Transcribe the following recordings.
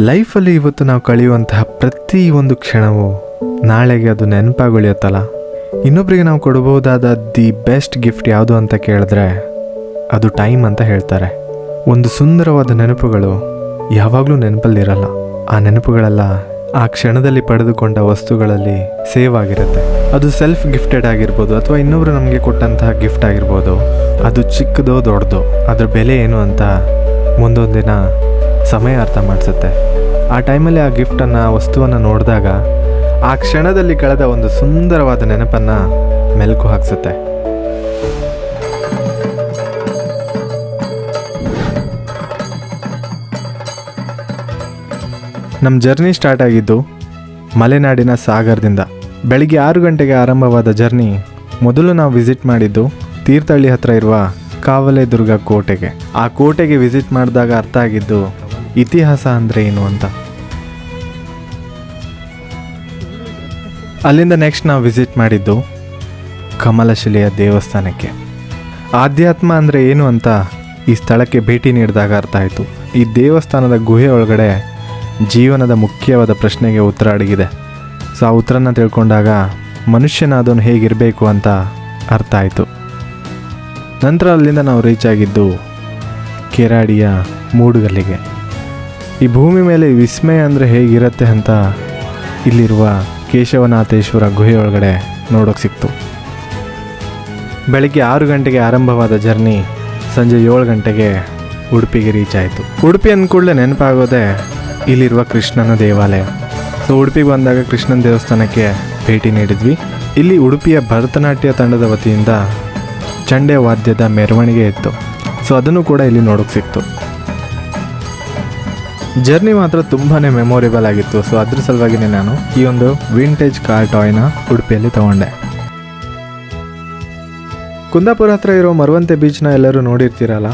ಲೈಫಲ್ಲಿ ಇವತ್ತು ನಾವು ಕಳೆಯುವಂತಹ ಪ್ರತಿ ಒಂದು ಕ್ಷಣವು ನಾಳೆಗೆ ಅದು ನೆನಪಾಗೊಳಿಯುತ್ತಲ್ಲ? ಇನ್ನೊಬ್ಬರಿಗೆ ನಾವು ಕೊಡಬಹುದಾದ ದಿ ಬೆಸ್ಟ್ ಗಿಫ್ಟ್ ಯಾವುದು ಅಂತ ಕೇಳಿದ್ರೆ ಅದು ಟೈಮ್ ಅಂತ ಹೇಳ್ತಾರೆ. ಒಂದು ಸುಂದರವಾದ ನೆನಪುಗಳು ಯಾವಾಗಲೂ ನೆನಪಲ್ಲಿರಲ್ಲ. ಆ ನೆನಪುಗಳೆಲ್ಲ ಆ ಕ್ಷಣದಲ್ಲಿ ಪಡೆದುಕೊಂಡ ವಸ್ತುಗಳಲ್ಲಿ ಸೇವ್ ಆಗಿರುತ್ತೆ. ಅದು ಸೆಲ್ಫ್ ಗಿಫ್ಟೆಡ್ ಆಗಿರ್ಬೋದು ಅಥವಾ ಇನ್ನೊಬ್ರು ನಮಗೆ ಕೊಟ್ಟಂತಹ ಗಿಫ್ಟ್ ಆಗಿರ್ಬೋದು. ಅದು ಚಿಕ್ಕದೋ ದೊಡ್ಡದೋ, ಅದರ ಬೆಲೆ ಏನು ಅಂತ ಮುಂದೊಂದು ದಿನ ಸಮಯ ಅರ್ಥ ಮಾಡಿಸುತ್ತೆ. ಆ ಟೈಮಲ್ಲಿ ಆ ಗಿಫ್ಟನ್ನು ವಸ್ತುವನ್ನು ನೋಡಿದಾಗ ಆ ಕ್ಷಣದಲ್ಲಿ ಕಳೆದ ಒಂದು ಸುಂದರವಾದ ನೆನಪನ್ನು ಮೆಲುಕು ಹಾಕಿಸುತ್ತೆ. ನಮ್ಮ ಜರ್ನಿ ಸ್ಟಾರ್ಟ್ ಆಗಿದ್ದು ಮಲೆನಾಡಿನ ಸಾಗರದಿಂದ. ಬೆಳಿಗ್ಗೆ ಆರು ಗಂಟೆಗೆ ಆರಂಭವಾದ ಜರ್ನಿ ಮೊದಲು ನಾವು ವಿಸಿಟ್ ಮಾಡಿದ್ದು ತೀರ್ಥಹಳ್ಳಿ ಹತ್ರ ಇರುವ ಕಾವಲೆ ದುರ್ಗ ಕೋಟೆಗೆ. ಆ ಕೋಟೆಗೆ ವಿಸಿಟ್ ಮಾಡಿದಾಗ ಅರ್ಥ ಆಗಿದ್ದು ಇತಿಹಾಸ ಅಂದರೆ ಏನು ಅಂತ? ಅಲ್ಲಿಂದ ನೆಕ್ಸ್ಟ್ ನಾವು ವಿಸಿಟ್ ಮಾಡಿದ್ದು ಕಮಲಶಿಲೆಯ ದೇವಸ್ಥಾನಕ್ಕೆ. ಆಧ್ಯಾತ್ಮ ಅಂದರೆ ಏನು ಅಂತ ಈ ಸ್ಥಳಕ್ಕೆ ಭೇಟಿ ನೀಡಿದಾಗ ಅರ್ಥ ಆಯಿತು. ಈ ದೇವಸ್ಥಾನದ ಗುಹೆ ಒಳಗಡೆ ಜೀವನದ ಮುಖ್ಯವಾದ ಪ್ರಶ್ನೆಗೆ ಉತ್ತರ ಅಡಗಿದೆ. ಸೊ ಆ ಉತ್ತರನ ತಿಳ್ಕೊಂಡಾಗ ಮನುಷ್ಯನಾದವನು ಹೇಗಿರಬೇಕು ಅಂತ ಅರ್ಥ ಆಯಿತು. ನಂತರ ಅಲ್ಲಿಂದ ನಾವು ರೀಚ್ ಆಗಿದ್ದು ಕೆರಾಡಿಯ ಮೂಡುಗಲ್ಲಿಗೆ. ಈ ಭೂಮಿ ಮೇಲೆ ವಿಸ್ಮಯ ಅಂದರೆ ಹೇಗಿರುತ್ತೆ ಅಂತ ಇಲ್ಲಿರುವ ಕೇಶವನಾಥೇಶ್ವರ ಗುಹೆಯೊಳಗಡೆ ನೋಡೋಕೆ ಸಿಕ್ತು. ಬೆಳಗ್ಗೆ ಆರು ಗಂಟೆಗೆ ಆರಂಭವಾದ ಜರ್ನಿ ಸಂಜೆ ಏಳು ಗಂಟೆಗೆ ಉಡುಪಿಗೆ ರೀಚ್ ಆಯಿತು. ಉಡುಪಿ ಅಂದ ಕೂಡಲೇ ನೆನಪಾಗೋದೆ ಇಲ್ಲಿರುವ ಕೃಷ್ಣನ ದೇವಾಲಯ. ಸೊ ಉಡುಪಿಗೆ ಬಂದಾಗ ಕೃಷ್ಣನ ದೇವಸ್ಥಾನಕ್ಕೆ ಭೇಟಿ ನೀಡಿದ್ವಿ. ಇಲ್ಲಿ ಉಡುಪಿಯ ಭರತನಾಟ್ಯ ತಂಡದ ವತಿಯಿಂದ ಚಂಡೆ ವಾದ್ಯದ ಮೆರವಣಿಗೆ ಇತ್ತು. ಸೊ ಅದನ್ನು ಕೂಡ ಇಲ್ಲಿ ನೋಡೋಕೆ ಸಿಕ್ತು. ಜರ್ನಿ ಮಾತ್ರ ತುಂಬಾ ಮೆಮೊರೇಬಲ್ ಆಗಿತ್ತು. ಸೊ ಅದ್ರ ಸಲುವಾಗಿನೇ ನಾನು ಈ ಒಂದು ವಿಂಟೇಜ್ ಕಾರ್ ಟಾಯ್ನ ಉಡುಪಿಯಲ್ಲಿ ತಗೊಂಡೆ. ಕುಂದಾಪುರ ಹತ್ರ ಇರೋ ಮರವಂತೆ ಬೀಚ್ನ ಎಲ್ಲರೂ ನೋಡಿರ್ತೀರಲ್ಲ,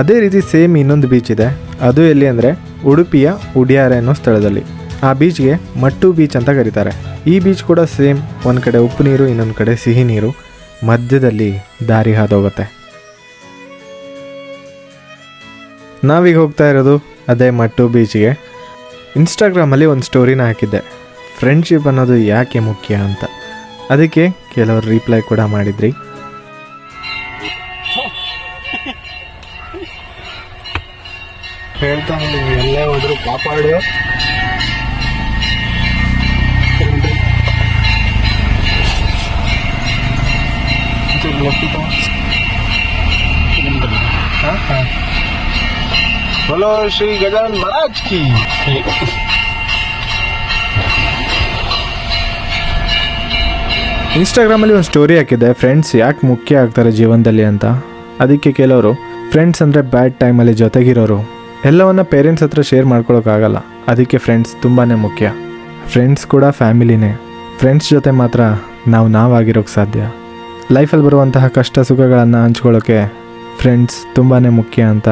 ಅದೇ ರೀತಿ ಸೇಮ್ ಇನ್ನೊಂದು ಬೀಚ್ ಇದೆ. ಅದು ಎಲ್ಲಿ ಅಂದರೆ ಉಡುಪಿಯ ಉಡಿಯಾರೆ ಅನ್ನೋ ಸ್ಥಳದಲ್ಲಿ. ಆ ಬೀಚ್ಗೆ ಮಟ್ಟು ಬೀಚ್ ಅಂತ ಕರೀತಾರೆ. ಈ ಬೀಚ್ ಕೂಡ ಸೇಮ್ ಒಂದು ಕಡೆ ಉಪ್ಪು ನೀರು, ಇನ್ನೊಂದು ಕಡೆ ಸಿಹಿ ನೀರು. ಮಧ್ಯದಲ್ಲಿ ದಾರಿ ಹಾದೋಗುತ್ತೆ ನಾವೀಗ ಹೋಗ್ತಾ ಇರೋದು ಅದೇ ಮಟ್ಟು ಬೀಚ್ಗೆ. ಇನ್ಸ್ಟಾಗ್ರಾಮಲ್ಲಿ ಒಂದು ಸ್ಟೋರಿನ ಹಾಕಿದ್ದೆ. ಫ್ರೆಂಡ್ಶಿಪ್ ಅನ್ನೋದು ಯಾಕೆ ಮುಖ್ಯ ಅಂತ. ಅದಕ್ಕೆ ಕೆಲವರು ರಿಪ್ಲೈ ಕೂಡ ಮಾಡಿದ್ರಿ. ಹೇಳ್ತಾ ಎಲ್ಲೇ ಹೋದ್ರು ಕಾಪಾಡು બોલો શ્રી ગજાનન મહારાજ ಇನ್ಸ್ಟಾಗ್ರಾಮ್ ಇನ್ಸ್ಟಾಗ್ರಾಮಲ್ಲಿ ಒಂದು ಸ್ಟೋರಿ ಹಾಕಿದೆ ಫ್ರೆಂಡ್ಸ್ ಯಾಕೆ ಮುಖ್ಯ ಆಗ್ತಾರೆ ಜೀವನದಲ್ಲಿ ಅಂತ. ಅದಕ್ಕೆ ಕೆಲವರು ಫ್ರೆಂಡ್ಸ್ ಅಂದರೆ ಬ್ಯಾಡ್ ಟೈಮಲ್ಲಿ ಜೊತೆಗಿರೋರು. ಎಲ್ಲವನ್ನ ಪೇರೆಂಟ್ಸ್ ಹತ್ರ ಶೇರ್ ಮಾಡ್ಕೊಳ್ಳೋಕ್ಕಾಗಲ್ಲ ಅದಕ್ಕೆ ಫ್ರೆಂಡ್ಸ್ ತುಂಬಾ ಮುಖ್ಯ. ಫ್ರೆಂಡ್ಸ್ ಕೂಡ ಫ್ಯಾಮಿಲಿನೇ. ಫ್ರೆಂಡ್ಸ್ ಜೊತೆ ಮಾತ್ರ ನಾವು ನಾವಾಗಿರೋಕ್ಕೆ ಸಾಧ್ಯ. ಲೈಫಲ್ಲಿ ಬರುವಂತಹ ಕಷ್ಟ ಸುಖಗಳನ್ನು ಹಂಚ್ಕೊಳ್ಳೋಕ್ಕೆ ಫ್ರೆಂಡ್ಸ್ ತುಂಬಾ ಮುಖ್ಯ ಅಂತ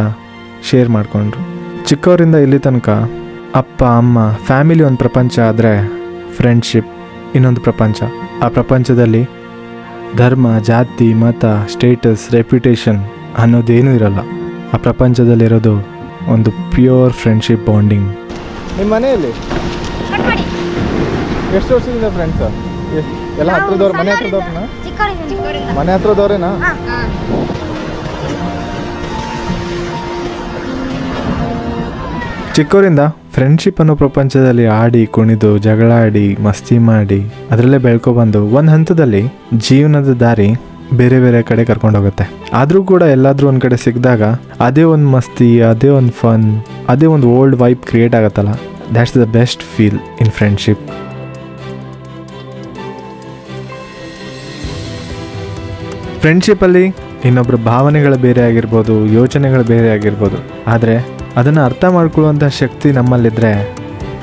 ಶೇರ್ ಮಾಡಿಕೊಂಡ್ರು. ಚಿಕ್ಕವರಿಂದ ಇಲ್ಲಿ ತನಕ ಅಪ್ಪ ಅಮ್ಮ ಫ್ಯಾಮಿಲಿ ಒಂದು ಪ್ರಪಂಚ ಆದರೆ ಫ್ರೆಂಡ್ಶಿಪ್ ಇನ್ನೊಂದು ಪ್ರಪಂಚ. ಆ ಪ್ರಪಂಚದಲ್ಲಿ ಧರ್ಮ ಜಾತಿ ಮತ ಸ್ಟೇಟಸ್ ರೆಪ್ಯುಟೇಷನ್ ಅನ್ನೋದೇನೂ ಇರಲ್ಲ. ಆ ಪ್ರಪಂಚದಲ್ಲಿರೋದು ಒಂದು ಪ್ಯೂರ್ ಫ್ರೆಂಡ್ಶಿಪ್ ಬಾಂಡಿಂಗ್ ನಿಮ್ಮ ಮನೆಯಲ್ಲಿ? ಎಷ್ಟು ವರ್ಷದಿಂದ ಫ್ರೆಂಡ್ಸ್ ಎಲ್ಲ ಹತ್ರದವ್ರು ಮನೆ ಹತ್ರದವ್ರನ್ನ? ಚಿಕ್ಕವರಿಂದ. ಮನೆ ಹತ್ರದವ್ರೇನಾ? ಚಿಕ್ಕವರಿಂದ ಫ್ರೆಂಡ್ಶಿಪ್ ಅನ್ನೋ ಪ್ರಪಂಚದಲ್ಲಿ ಆಡಿ, ಕುಣಿದು ಜಗಳ ಆಡಿ ಮಸ್ತಿ ಮಾಡಿ, ಅದರಲ್ಲೇ ಬೆಳ್ಕೊಬಂದು ಒಂದು ಹಂತದಲ್ಲಿ ಜೀವನದ ದಾರಿ ಬೇರೆ ಬೇರೆ ಕಡೆ ಕರ್ಕೊಂಡೋಗುತ್ತೆ ಆದರೂ ಕೂಡ ಎಲ್ಲಾದರೂ ಒಂದು ಕಡೆ ಸಿಕ್ಕಿದಾಗ ಅದೇ ಒಂದು ಮಸ್ತಿ, ಅದೇ ಒಂದು ಫನ್ ಅದೇ ಒಂದು ಓಲ್ಡ್ ವೈಬ್ ಕ್ರಿಯೇಟ್ ಆಗುತ್ತಲ್ಲ. That's the best feel in friendship ಫ್ರೆಂಡ್ಶಿಪ್ಪಲ್ಲಿ ಇನ್ನೊಬ್ಬರ ಭಾವನೆಗಳು ಬೇರೆ ಆಗಿರ್ಬೋದು, ಯೋಚನೆಗಳು ಬೇರೆ ಆಗಿರ್ಬೋದು. ಆದರೆ ಅದನ್ನು ಅರ್ಥ ಮಾಡ್ಕೊಳ್ಳುವಂಥ ಶಕ್ತಿ ನಮ್ಮಲ್ಲಿದ್ದರೆ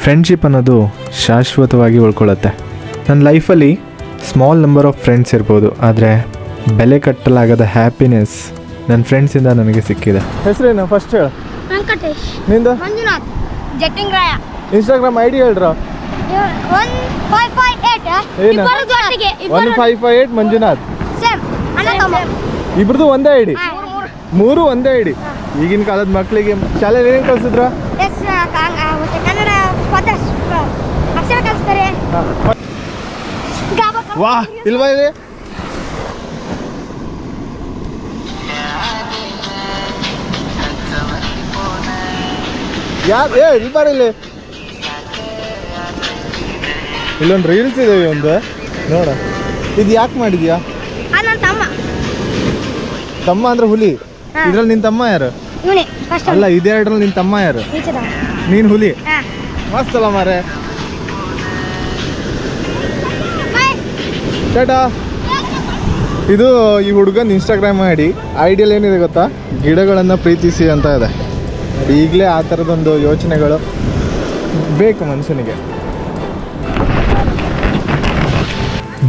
ಫ್ರೆಂಡ್ಶಿಪ್ ಅನ್ನೋದು ಶಾಶ್ವತವಾಗಿ ಉಳ್ಕೊಳ್ಳುತ್ತೆ. ನನ್ನ ಲೈಫಲ್ಲಿ ಸ್ಮಾಲ್ ನಂಬರ್ ಆಫ್ ಫ್ರೆಂಡ್ಸ್ ಇರ್ಬೋದು ಆದರೆ ಬೆಲೆ ಕಟ್ಟಲಾಗದ ಹ್ಯಾಪಿನೆಸ್ ನನ್ನ ಫ್ರೆಂಡ್ಸಿಂದ ನನಗೆ ಸಿಕ್ಕಿದೆ. ಹೆಸರೇನು? ಫಸ್ಟ್ ಹೇಳು. ವೆಂಕಟೇಶ್. ನಿಂದು? ಮಂಜುನಾಥ್. ಜಟ್ಟಿಂಗ್ರಾಯ. ಇನ್ಸ್ಟಾಗ್ರಾಮ್ ಐ ಡಿ ಹೇಳ್ರ. ಏನು? ಜೊತೆಗೆ one five five eight Manjunath. ಇಬ್ರದ್ದು ಒಂದೇ ಐ ಡಿ ಮೂರು ಒಂದೇ ಐ ಡಿ ಈಗಿನ ಕಾಲದ ಮಕ್ಕಳಿಗೆ ಶಾಲೆಯಲ್ಲಿ ಏನೇನು ಕಲಿಸಿದ್ರು? ಎಸ್ ಮತ್ತೆ ಕನ್ನಡ ಸ- ಅಕ್ಷರ ಕಲಿಸ್ತಾರೆ. ವಾ ಇಲ್ವಾ ಯಾರು ಏ ಇಲ್ಲಿ ಬಾರ ಇಲ್ಲಿ. ಇಲ್ಲೊಂದು ರೀಲ್ಸ್ ಇದೆ ಒಂದು. ನೋಡ. ಇದು ಯಾಕೆ ಮಾಡಿದ್ಯಾ ತಮ್ಮ. ತಮ್ಮ ಅಂದ್ರೆ ಹುಲಿ. ಇದ್ರಲ್ಲಿ ನಿನ್ ತಮ್ಮ ಯಾರು? ಅಲ್ಲ ಇದೆರಡ್ರಲ್ಲಿ ನಿನ್ ತಮ್ಮ ಯಾರು? ನೀನ್ ಹುಲಿ? ಮಸ್ತ್ ಅಲ್ಲ ಮಾರೆ. ಟಾಟಾ. ಇದು ಈ ಹುಡುಗನ ಇನ್ಸ್ಟಾಗ್ರಾಮ್ ಮಾಡಿ ಐಡಿಯಲ್ ಏನಿದೆ ಗೊತ್ತಾ? ಗಿಡಗಳನ್ನು ಪ್ರೀತಿಸಿ ಅಂತ ಇದೆ. ಈಗಲೇ ಆ ಥರದೊಂದು ಯೋಚನೆಗಳು ಬೇಕು ಮನುಷ್ಯನಿಗೆ.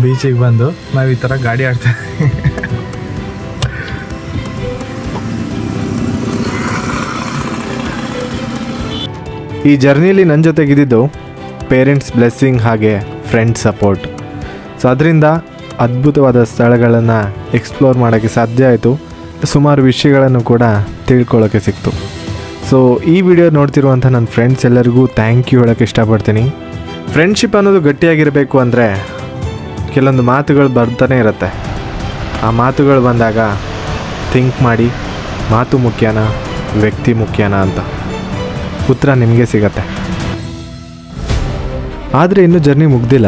ಬೀಚಿಗೆ ಬಂದು ನಾವು ಈ ಥರ ಗಾಡಿ ಆಡ್ತಾ ಈ ಜರ್ನಿಲಿ ನನ್ನ ಜೊತೆಗಿದ್ದು ಪೇರೆಂಟ್ಸ್ ಬ್ಲೆಸ್ಸಿಂಗ್ ಹಾಗೆ ಫ್ರೆಂಡ್ ಸಪೋರ್ಟ್. ಸೊ ಅದರಿಂದ ಅದ್ಭುತವಾದ ಸ್ಥಳಗಳನ್ನು ಎಕ್ಸ್ಪ್ಲೋರ್ ಮಾಡೋಕ್ಕೆ ಸಾಧ್ಯ ಆಯಿತು. ಸುಮಾರು ವಿಷಯಗಳನ್ನು ಕೂಡ ತಿಳ್ಕೊಳ್ಳೋಕ್ಕೆ ಸಿಕ್ತು. ಸೊ ಈ ವಿಡಿಯೋ ನೋಡ್ತಿರುವಂಥ ನನ್ನ ಫ್ರೆಂಡ್ಸ್ ಎಲ್ಲರಿಗೂ ಥ್ಯಾಂಕ್ ಯು ಹೇಳೋಕ್ಕೆ ಇಷ್ಟಪಡ್ತೀನಿ. ಫ್ರೆಂಡ್ಶಿಪ್ ಅನ್ನೋದು ಗಟ್ಟಿಯಾಗಿರಬೇಕು ಅಂದರೆ ಕೆಲವೊಂದು ಮಾತುಗಳು ಬರ್ತಾನೆ ಇರುತ್ತೆ. ಆ ಮಾತುಗಳು ಬಂದಾಗ ಥಿಂಕ್ ಮಾಡಿ ಮಾತು ಮುಖ್ಯನಾ, ವ್ಯಕ್ತಿ ಮುಖ್ಯನಾ ಅಂತ. ಉತ್ತರ ನಿಮಗೆ ಸಿಗತ್ತೆ. ಆದರೆ ಇನ್ನೂ ಜರ್ನಿ ಮುಗ್ದಿಲ್ಲ.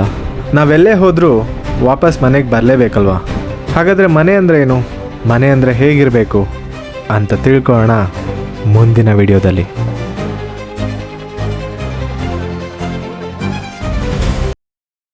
ನಾವೆಲ್ಲೇ ಹೋದರೂ ವಾಪಸ್ ಮನೆಗೆ ಬರಲೇಬೇಕಲ್ವಾ? ಹಾಗಾದರೆ ಮನೆ ಅಂದರೆ ಏನು? ಮನೆ ಅಂದರೆ ಹೇಗಿರಬೇಕು ಅಂತ ತಿಳ್ಕೊಳ್ಳೋಣ ಮುಂದಿನ ವಿಡಿಯೋದಲ್ಲಿ.